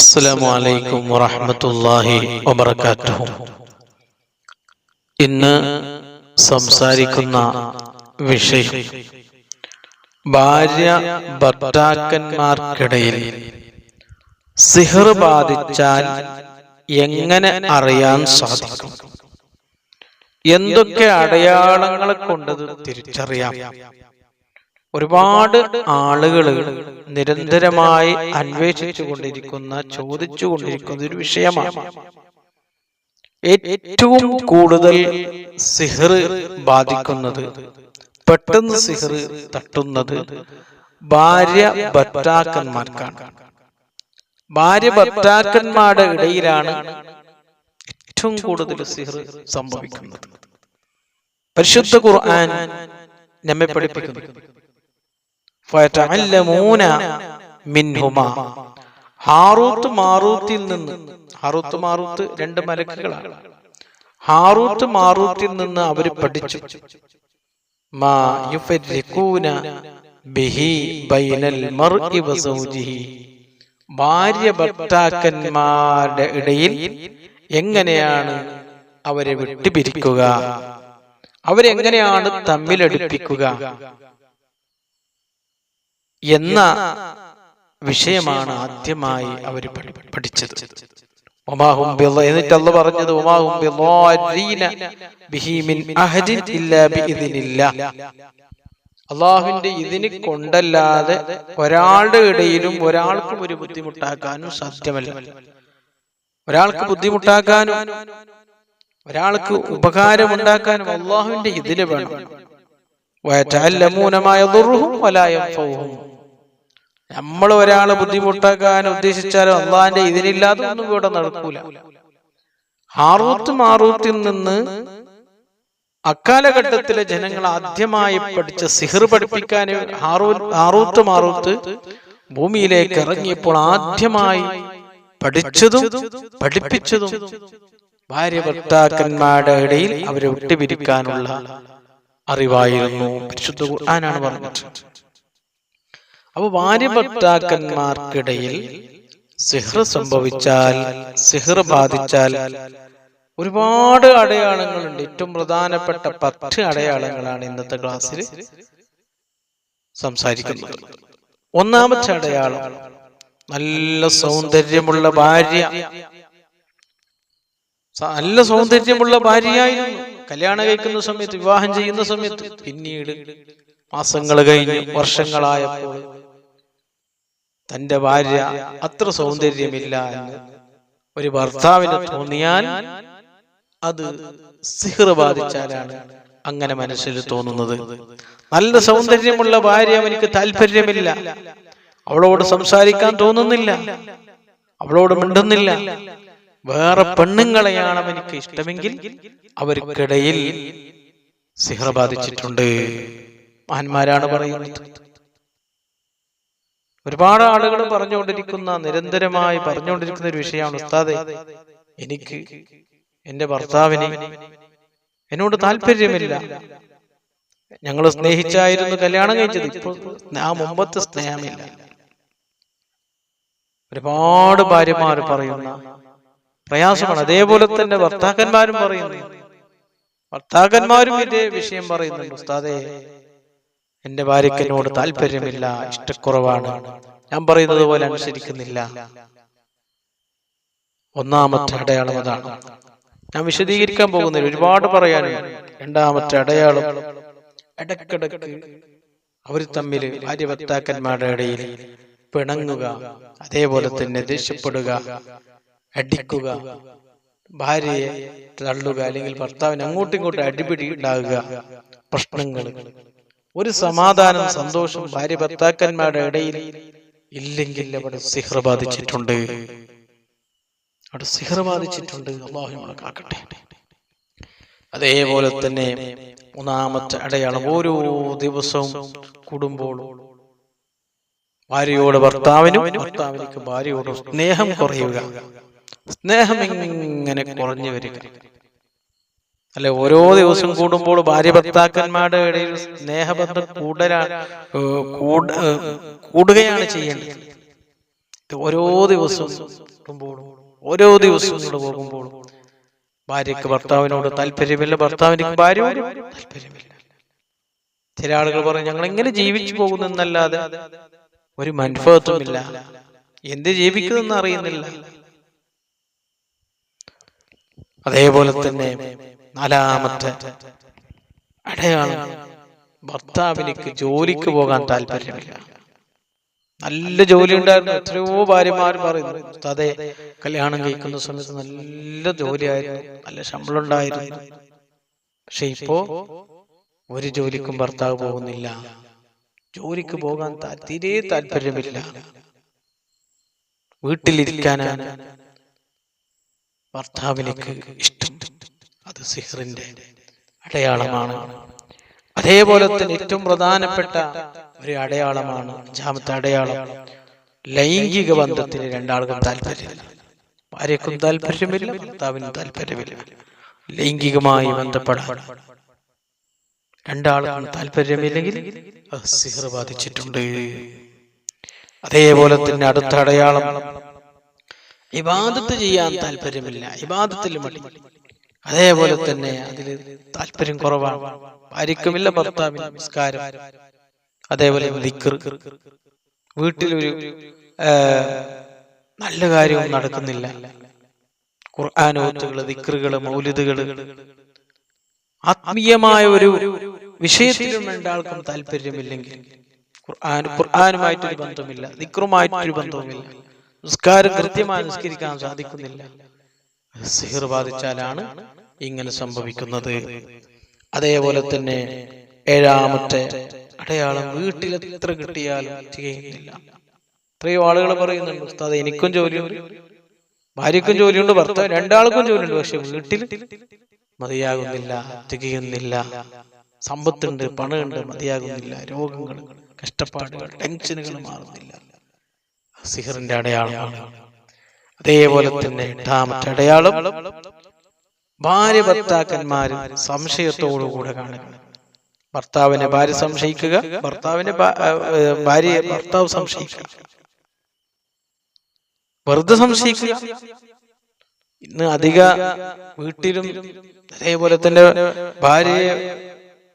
അസ്സലാമു അലൈക്കും വറഹ്മത്തുള്ളാഹി വബറകാതുഹു ഇന്ന് സംസാരിക്കുന്ന വിഷയം ഭാര്യ ഭർത്താക്കന്മാർക്കിടയിൽ സിഹർ ബാധിച്ചാൽ എങ്ങനെ അറിയാൻ സാധിക്കും? എന്തൊക്കെ അടയാളങ്ങളെ കൊണ്ടത് തിരിച്ചറിയാം? ഒരുപാട് ആളുകൾ നിരന്തരമായി അന്വേഷിച്ചു കൊണ്ടിരിക്കുന്ന ചോദിച്ചു കൊണ്ടിരിക്കുന്ന ഒരു വിഷയമാണ്. ഏറ്റവും കൂടുതൽ സിഹർ ബാധിക്കുന്നത് പെട്ടെന്ന് സിഹർ തട്ടുന്നത് ഭാര്യ ഭർത്താക്കന്മാർക്കാണ് ഭാര്യ ഭർത്താക്കന്മാരുടെ ഇടയിലാണ് ഏറ്റവും കൂടുതൽ സിഹർ സംഭവിക്കുന്നത്. പരിശുദ്ധ ഖുർആൻ നമ്മെ പഠിപ്പിക്കുന്നു. മിൻഹുമാ. ഹാറൂത്ത് മാറൂത്തിൽ നിന്ന് ഹാറൂത്ത് മാറൂത്ത് രണ്ട് മലക്കുകളാണ്. ഹാറൂത്ത് മാറൂത്തിൽ നിന്ന് അവർ പഠിച്ചു. ഭാര്യ ഭർത്താക്കന്മാരുടെ ഇടയിൽ എങ്ങനെയാണ് അവരെ വിട്ടുപിരിക്കുക? അവരെങ്ങനെയാണ് തമ്മിലടുപ്പിക്കുക? എന്ന വിഷയമാണ് ആദ്യമായി അവർ പഠിച്ചത്. എന്നിട്ട് അല്ല പറഞ്ഞത്. അള്ളാഹുവിന്റെ ഇതിന് കൊണ്ടല്ലാതെ ഒരാളുടെ ഇടയിലും ഒരാൾക്കും ഒരു ബുദ്ധിമുട്ടാക്കാനും സാധ്യമല്ല. ഒരാൾക്ക് ബുദ്ധിമുട്ടാക്കാനും ഒരാൾക്ക് ഉപകാരമുണ്ടാക്കാനും അള്ളാഹുവിന്റെ ഇതിന് വേണം. നമ്മൾ ഒരാളെ ബുദ്ധിമുട്ടാക്കാൻ ഉദ്ദേശിച്ചാലും അള്ളാഹിന്റെ ഇതിനില്ലാതെ ഒന്നും ഇവിടെ നടക്കൂല. ഹാറൂത്ത് മാറൂത്തിൽ നിന്ന് അക്കാലഘട്ടത്തിലെ ജനങ്ങൾ ആദ്യമായി പഠിച്ച സിഹർ പഠിപ്പിക്കാൻ ആറൂത്ത് മാറൂത്ത് ഭൂമിയിലേക്ക് ഇറങ്ങിയപ്പോൾ ആദ്യമായി പഠിച്ചതും പഠിപ്പിച്ചതും ഭാര്യ ഭർത്താക്കന്മാരുടെ ഇടയിൽ അവരെ വിട്ടുപിരിക്കാനുള്ള അറിവായിരുന്നു. പരിശുദ്ധ ഖുർആനാണ് പറഞ്ഞത് അപ്പൊ ഭാര്യ സിഹ്ര സിഹർ സംഭവിച്ചാൽ സിഹ്ർ ബാധിച്ചാൽ ഒരുപാട് അടയാളങ്ങളുണ്ട്. ഏറ്റവും പ്രധാനപ്പെട്ട പത്ത് അടയാളങ്ങളാണ് ഇന്നത്തെ ക്ലാസ്സിൽ സംസാരിക്കുന്നത്. ഒന്നാമത്തെ അടയാളം നല്ല സൗന്ദര്യമുള്ള ഭാര്യ. നല്ല സൗന്ദര്യമുള്ള ഭാര്യയായിരുന്നു. കല്യാണം കഴിക്കുന്ന സമയത്ത് വിവാഹം ചെയ്യുന്ന സമയത്ത് പിന്നീട് മാസങ്ങൾ കഴിഞ്ഞ് വർഷങ്ങളായപ്പോൾ തന്റെ ഭാര്യ അത്ര സൗന്ദര്യമില്ല എന്ന് ഒരു ഭർത്താവിന് തോന്നിയാൽ അത് സിഹർ ബാധിച്ചാലാണ് അങ്ങനെ മനസ്സിൽ തോന്നുന്നത്. നല്ല സൗന്ദര്യമുള്ള ഭാര്യ അവനിക്ക് താല്പര്യമില്ല. അവളോട് സംസാരിക്കാൻ തോന്നുന്നില്ല. അവളോട് മിണ്ടുന്നില്ല. വേറെ പെണ്ണുങ്ങളെയാണ് അവനിക്ക് ഇഷ്ടമെങ്കിൽ അവർക്കിടയിൽ സിഹർ ബാധിച്ചിട്ടുണ്ട്. മഹാന്മാരാണ് പറയുന്നത്. ഒരുപാട് ആളുകൾ പറഞ്ഞുകൊണ്ടിരിക്കുന്ന നിരന്തരമായി പറഞ്ഞുകൊണ്ടിരിക്കുന്ന ഒരു വിഷയമാണ് ഉസ്താദെ. എനിക്ക് എന്റെ ഭർത്താവിന് എന്നോട് താല്പര്യമില്ല. ഞങ്ങൾ സ്നേഹിച്ചായിരുന്നു കല്യാണം കഴിച്ചത്. ഇപ്പോൾ ആ മുമ്പത്തെ സ്നേഹമില്ല. ഒരുപാട് ഭാര്യമാർ പറയുന്ന പ്രയാസമാണ്. അതേപോലെ തന്നെ ഭർത്താക്കന്മാരും പറയുന്നു. ഭർത്താക്കന്മാരും ഇതേ വിഷയം പറയുന്നുണ്ട്. ഉസ്താദേ എന്റെ ഭാര്യയ്ക്ക് എന്നോട് താല്പര്യമില്ല ഇഷ്ടക്കുറവാണ്. ഞാൻ പറയുന്നത് പോലെ അനുസരിക്കുന്നില്ല. ഒന്നാമത്തെ അടയാളം അതാണ്. ഞാൻ വിശദീകരിക്കാൻ പോകുന്നില്ല ഒരുപാട് പറയാനുണ്ട്. രണ്ടാമത്തെ അടയാളം ഇടക്കിടക്ക് അവർ തമ്മിൽ ഭാര്യ ഭർത്താക്കന്മാരുടെ ഇടയിൽ പിണങ്ങുക അതേപോലെ തന്നെ ദേഷ്യപ്പെടുക അടിക്കുക ഭാര്യയെ തള്ളുക അല്ലെങ്കിൽ ഭർത്താവിന് അങ്ങോട്ടും ഇങ്ങോട്ടും അടിപിടി ഉണ്ടാകുക പ്രശ്നങ്ങൾ. ഒരു സമാധാനം സന്തോഷം ഭാര്യ ഭർത്താക്കന്മാരുടെ ഇടയിൽ ഇല്ലെങ്കിൽ അവിടെ സിഹർ ബാധിച്ചിട്ടുണ്ട്. അവിടെ സിഹർ ബാധിച്ചിട്ടുണ്ട്. അള്ളാഹു നമ്മളെ കാക്കട്ടെ. അതേപോലെ തന്നെ മൂന്നാമത്തെ അടയാളം ഓരോ ദിവസവും കൂടുമ്പോൾ ഭാര്യയോട് ഭർത്താവിനും ഭർത്താവിനേക്ക് ഭാര്യയോട് സ്നേഹം കുറയുക. സ്നേഹം ഇങ്ങനെ കുറഞ്ഞു വരിക. അല്ലെ ഓരോ ദിവസം കൂടുമ്പോൾ ഭാര്യ ഭർത്താക്കന്മാരുടെ ഇടയിൽ സ്നേഹബന്ധം കൂടുതലാ ഏർ കൂട- ഏർ കൂടുകയാണ് ചെയ്യേണ്ടത്. ഇത് ഓരോ ദിവസവും കൂടുമ്പോഴും ഓരോ ദിവസവും ഇങ്ങോട്ട് പോകുമ്പോഴും ഭാര്യക്ക് ഭർത്താവിനോട് താല്പര്യമില്ല ഭർത്താവിന് ഭാര്യയോട് താല്പര്യമില്ല. ചില ആളുകൾ പറയും ഞങ്ങൾ എങ്ങനെ ജീവിച്ചു പോകുന്നു എന്നല്ലാതെ ഒരു മനുഭവത്വമില്ല എന്ത് ജീവിക്കുന്നെന്ന് അറിയുന്നില്ല. അതേപോലെ തന്നെ നാലാമത്തെ അടയാളം ഭർത്താവിനിക്ക് ജോലിക്ക് പോകാൻ താല്പര്യമില്ല. നല്ല ജോലി ഉണ്ടായിരുന്നു എത്രയോ ഭാര്യമാർ പറയുന്നു അതെ കല്യാണം കഴിക്കുന്ന സമയത്ത് നല്ല ജോലിയായിരുന്നു നല്ല ശമ്പളം ഉണ്ടായിരുന്നു. പക്ഷെ ഇപ്പോ ഒരു ജോലിക്കും ഭർത്താവ് പോകുന്നില്ല. ജോലിക്ക് പോകാൻ തീരെ താല്പര്യമില്ല. വീട്ടിലിരിക്കാനാണ് ഭർത്താവിലേക്ക് ഇഷ്ടം. അത് സിഹ്റിന്റെ അടയാളമാണ്. അതേപോലെ തന്നെ ഏറ്റവും പ്രധാനപ്പെട്ട ഒരു അടയാളമാണ് അഞ്ചാമത്തെ അടയാളം. ലൈംഗിക ബന്ധത്തിന് രണ്ടാൾക്കും താല്പര്യമില്ല. ഭാര്യക്കും താല്പര്യമില്ല ഭർത്താവിനും താല്പര്യമില്ല. ലൈംഗികമായി ബന്ധപ്പെടാൻ രണ്ടാൾക്കും താല്പര്യമില്ലെങ്കിൽ അത് സിഹർ ബാധിച്ചിട്ടുണ്ട്. അതേപോലെ തന്നെ അടുത്ത അടയാളം. ഇബാദത്ത് ചെയ്യാൻ താല്പര്യമില്ല. ഇബാദത്തിൽ മടി. അതേപോലെ തന്നെ അതിൽ താല്പര്യം കുറവാണ്. ഭാര്യക്കുമില്ല ഭർത്താവിന് നമസ്കാരം അതേപോലെ വീട്ടിലൊരു നല്ല കാര്യവും നടക്കുന്നില്ല. ഖുർആാനോത്തുകൾ ദിക്കറുകൾ മൗലിദുകൾ ആത്മീയമായ ഒരു വിഷയത്തിലും രണ്ടാൾക്കും താല്പര്യമില്ലെങ്കിൽ ഖുർആൻ ഖുർആാനുമായിട്ടൊരു ബന്ധമില്ല. ദിക്കറുമായിട്ടൊരു ബന്ധവുമില്ല. നിസ്കാരം കൃത്യമായി നിസ്കരിക്കാൻ സാധിക്കുന്നില്ല. സിഹിർ ബാധിച്ചാലാണ് ഇങ്ങനെ സംഭവിക്കുന്നത്. അതേപോലെ തന്നെ ഏഴാമത്തെ അടയാളം വീട്ടിൽ എത്ര കിട്ടിയാലും ചെയ്യുന്നില്ല എത്രയോ ആളുകൾ പറയുന്നുണ്ട് ഉസ്താദ് എനിക്കും ജോലിയുണ്ട്. ഭാര്യക്കും ജോലിയുണ്ട് ഭർത്താവ് രണ്ടാൾക്കും ജോലിയുണ്ട് പക്ഷെ വീട്ടിൽ മതിയാകുന്നില്ല തികയുന്നില്ല. സമ്പത്തുണ്ട് പണമുണ്ട് മതിയാകുന്നില്ല. രോഗങ്ങൾ കഷ്ടപ്പാടുകൾ ടെൻഷനുകൾ മാറുന്നില്ല. സിഹറിന്റെ അടയാളമാണ് അതേപോലെ തന്നെ എട്ടാമത്തെ അടയാളം ഭാര്യ ഭർത്താക്കന്മാര് സംശയത്തോടുകൂടെ കാണുക. ഭർത്താവിനെ ഭാര്യ സംശയിക്കുക ഭർത്താവിനെ ഭാര്യ ഭാര്യയെ ഭർത്താവ് സംശയിക്കുക. വെറുതെ സംശയിക്കുക. ഇന്ന് അധിക വീട്ടിലും അതേപോലെ തന്നെ ഭാര്യയെ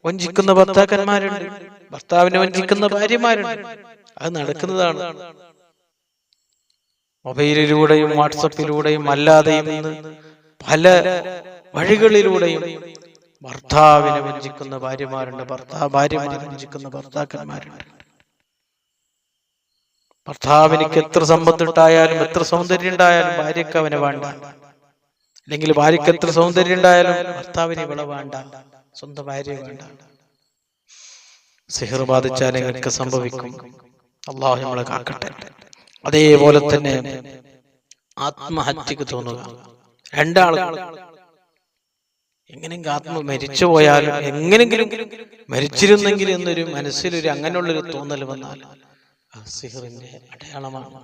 വഞ്ചിക്കുന്ന ഭർത്താക്കന്മാരുണ്ട്. ഭർത്താവിനെ വഞ്ചിക്കുന്ന ഭാര്യമാരുണ്ട്. അത് നടക്കുന്നതാണ്. മൊബൈലിലൂടെയും വാട്സപ്പിലൂടെയും അല്ലാതെയും പല വഴികളിലൂടെയും ഭർത്താവിനെ വഞ്ചിക്കുന്ന ഭാര്യമാരുണ്ട്. ഭർത്താവ് ഭാര്യമാരെ വഞ്ചിക്കുന്ന ഭർത്താക്കന്മാരുണ്ട്. ഭർത്താവിനിക്ക് എത്ര സമ്പത്തുണ്ടായാലും എത്ര സൗന്ദര്യം ഉണ്ടായാലും ഭാര്യക്ക് അവനെ വേണ്ട. അല്ലെങ്കിൽ ഭാര്യക്ക് എത്ര സൗന്ദര്യം ഉണ്ടായാലും ഭർത്താവിനെ ഇവളെ വേണ്ട. സ്വന്തം ഭാര്യ വേണ്ട. സിഹർ ബാധിച്ചാൽ നിങ്ങൾക്ക് സംഭവിക്കും. അള്ളാഹു നമ്മളെ കാക്കട്ടെ. അതേപോലെ തന്നെ ആത്മഹത്യക്ക് തോന്നുക. രണ്ടാൾ എങ്ങനെയെങ്കിലും ആത്മ മരിച്ചു പോയാലും എങ്ങനെങ്കിലും മരിച്ചിരുന്നെങ്കിൽ എന്നൊരു മനസ്സിലൊരു അങ്ങനെയുള്ളൊരു തോന്നൽ വന്നാൽ സിഹറിന്റെ അടയാളമാണ്.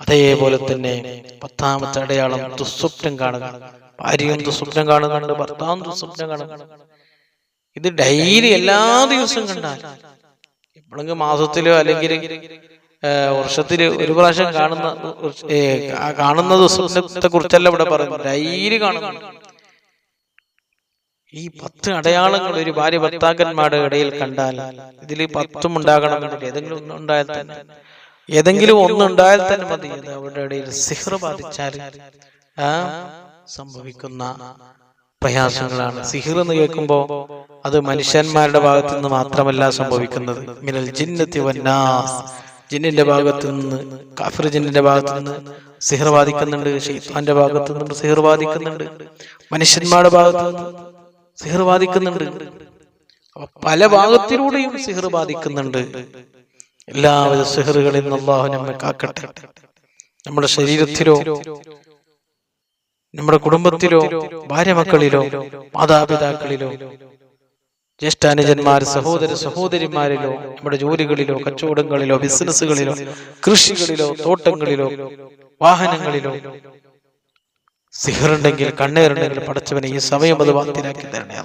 അതേപോലെ തന്നെ പത്താമത്തെ അടയാളം ദുസ്വപ്നം കാണുക. ഭാര്യയും ദുസ്വപ്നം കാണുന്നുണ്ട് ഭർത്താവും ദുസ്വപ്നം കാണുന്നുണ്ട്. ഇത് ഡെയിലി എല്ലാ ദിവസവും കണ്ടാൽ എപ്പോഴെങ്കിലും മാസത്തിലോ അല്ലെങ്കിൽ വർഷത്തിൽ ഒരു പ്രാവശ്യം കാണുന്ന കാണുന്ന ദിവസത്തെ കുറിച്ചല്ല ഇവിടെ പറയുന്നത്. ഡൈലി കാണുന്നു. ഈ പത്ത് അടയാളങ്ങൾ ഒരു ഭാര്യ ഭർത്താക്കന്മാരുടെ ഇടയിൽ കണ്ടാൽ ഇതിൽ പത്തും ഉണ്ടാകണമെന്നില്ല ഏതെങ്കിലും ഒന്ന് ഉണ്ടായാൽ തന്നെ. ഏതെങ്കിലും ഒന്ന് ഉണ്ടായാൽ തന്നെ മതി. അവരുടെ ഇടയിൽ സിഹർ ബാധിച്ചാൽ ആ സംഭവിക്കുന്ന പ്രയാസങ്ങളാണ്. സിഹിർ എന്ന് കേൾക്കുമ്പോ അത് മനുഷ്യന്മാരുടെ ഭാഗത്തു നിന്ന് മാത്രമല്ല സംഭവിക്കുന്നത്. മിനൽ ജിന്നത്തി വന്നാസ് ജിന്നിന്റെ ഭാഗത്തു നിന്ന് കാഫിർ ജിന്നിന്റെ ഭാഗത്തു നിന്ന് സിഹർ ബാധിക്കുന്നുണ്ട് ഷെയ്ത്താന്റെ ഭാഗത്തു നിന്ന് സിഹർ ബാധിക്കുന്നുണ്ട് മനുഷ്യന്മാരുടെ ഭാഗത്തു നിന്ന് സിഹർ ബാധിക്കുന്നുണ്ട് പല ഭാഗത്തിലൂടെയും സിഹർ ബാധിക്കുന്നുണ്ട്. എല്ലാവിധ സിഹറുകളിൽ നിന്ന് അള്ളാഹു നമ്മെ കാക്കട്ടെ. നമ്മുടെ ശരീരത്തിലോ നമ്മുടെ കുടുംബത്തിലോ ഭാര്യ മക്കളിലോ മാതാപിതാക്കളിലോ ജ്യേഷ്ഠാനുജന്മാർ സഹോദര സഹോദരിമാരിലോ നമ്മുടെ ജോലികളിലോ കച്ചവടങ്ങളിലോ ബിസിനസ്സുകളിലോ കൃഷികളിലോ തോട്ടങ്ങളിലോ വാഹനങ്ങളിലോ. സിഹറുണ്ടെങ്കിൽ കണ്ണേറുണ്ടെങ്കിൽ പടച്ചവനെ ഈ സമയം അത് വാർത്തയിലാക്കി തരണേ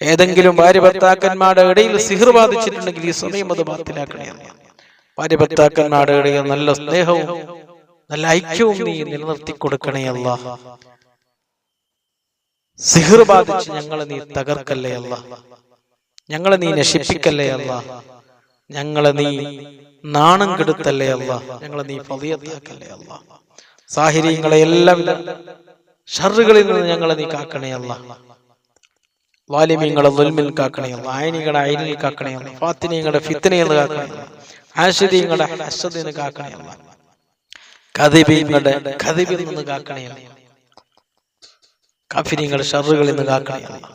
ഏതെങ്കിലും ഭാര്യ ഭർത്താക്കന്മാരുടെ ഇടയിൽ സിഹർ ബാധിച്ചിട്ടുണ്ടെങ്കിൽ ഈ സമയം അത് ബാത്തിലാക്കണേ അല്ലാ. ഭാര്യ ഭർത്താക്കന്മാരുടെ ഇടയിൽ നല്ല സ്നേഹവും നല്ല ഐക്യവും നീ നിലനിർത്തി കൊടുക്കണേ അല്ല. സിഹിർ ബാധിച്ച് ഞങ്ങളെ നീ തകർക്കല്ലേ അല്ല? ഞങ്ങളെ നീ നശിപ്പിക്കല്ലേ അല്ല? ഞങ്ങളെ നീ നാണം കെടുത്തല്ലേ അല്ല? ഞങ്ങളെ നീ ഫതിയത്താക്കല്ലേ അല്ല? സാഹചര്യങ്ങളെ എല്ലാം ഷറുകളിൽ നിന്ന് ഞങ്ങളെ നീ കാക്കണേ അല്ല. വാലിമ്യങ്ങളെ ദുൽമിൽ കാക്കണേ അല്ല. ആയനികളെ അയനിൽ കാക്കണേ അല്ല. ഫാത്തിനിയങ്ങളുടെ ഫിത്തനയിൽ കാക്കണേ അല്ല. നിന്ന് കാക്കണേ കഥിബീങ്ങളുടെ കഥിബിൽ നിന്ന് കാക്കണേ അല്ല. കാഫിര്യങ്ങളുടെ ഷറുകളിൽ നിന്ന് കാക്കണേ. അല്ല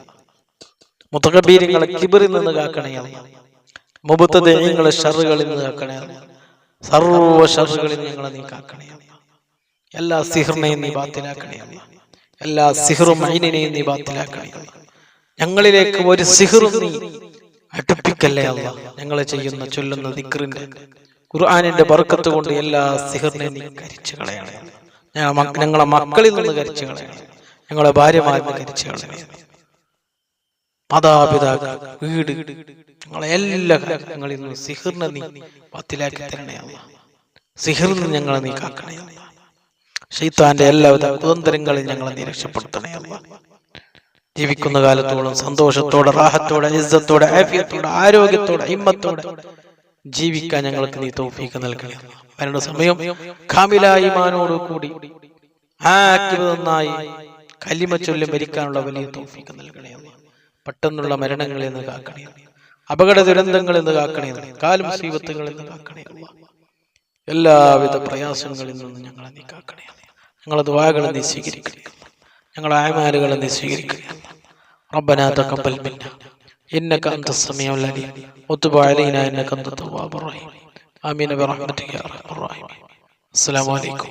മുത്തകബീര്യങ്ങളെ കിബറിൽ നിന്ന് കാക്കണേ. അല്ല മുബത്തദേഹങ്ങളെ ഷറുകളിൽ നിന്ന് കാക്കണേ. അല്ല സർവ ഷറുകളിൽ നിന്ന് ഞങ്ങളെ നീ കാക്കണേ. അല്ല എല്ലാ സിഹറിനെയും നീ ബാത്തിലാക്കണയാണ് എല്ലാ സിഹറും മൈനിനെയും നീ ബാത്തിലാക്കണയാണ് ഞങ്ങളിലേക്ക് ഒരു സിഹറും നീ അടുപ്പിക്കല്ലേ അല്ല. ഞങ്ങളെ ചെയ്യുന്ന ചൊല്ലുന്ന ദിക്റിന്റെ ഖുർആാനിന്റെ ബർക്കത്ത് കൊണ്ട് എല്ലാ സിഹറിനെയും നീ കരിച്ചു കളയണേ. ഞങ്ങളെ മക്കളിൽ നിന്ന് കരിച്ചു കളയണേ. ഞങ്ങളെ ഭാര്യമാരെ മരിച്ചു കരിച്ചു കളയണേ മാതാപിതാക്കൾ വീട് ഞങ്ങളെ എല്ലാ കാര്യങ്ങളിൽ നിന്ന് സിഹിറിനെ നീ പത്തിലാക്കി തരണേ അല്ല. സിഹിറിൽ ഞങ്ങളെ നീ കാക്കണേ ഷെയ്ത്താന്റെ എല്ലാവിധ കുതന്ത്രങ്ങളിൽ ഞങ്ങളെ നീ രക്ഷപ്പെടുത്തണേ ജീവിക്കുന്ന കാലത്തോളം സന്തോഷത്തോടെ റാഹത്തോടെ ഇസ്സത്തോടെ ആഫിയത്തോടെ ആരോഗ്യത്തോടെ ഹിമ്മത്തോടെ ജീവിക്കാൻ ഞങ്ങൾക്ക് നീ തോഫീക്ക് നൽകണേ വരേണ്ട സമയം കാമിലായി മാനോട് കൂടി ആ നന്നായി കലിമ ചൊല്ലി മരിക്കാനുള്ള വലിയ തൗഫീക്ക് നൽകണേ അല്ലാ. പെട്ടെന്നുള്ള മരണങ്ങളിൽ നിന്ന് കാക്കണേ അല്ലാ. അപകട ദുരന്തങ്ങളിൽ നിന്ന് കാക്കണേ അല്ലാ. കാലും സീവത്തുകളിൽ നിന്ന് കാക്കണേ അല്ലാ. എല്ലാവിധ പ്രയാസങ്ങളിൽ നിന്ന് ഞങ്ങളെ നീ കാക്കണേ അല്ലാ. ഞങ്ങളെ ദ്വാകളെ നീ സ്വീകരിക്കണേ അല്ലാ. ഞങ്ങളെ ആമാലുകളെ നീ സ്വീകരിക്കണേ അല്ലാ. ربنا تقبل منا إنك أنت السميع العليم وتب علينا إنك أنت التواب الرحيم آمين برحمتك يا أرحم الراحمين السلام عليكم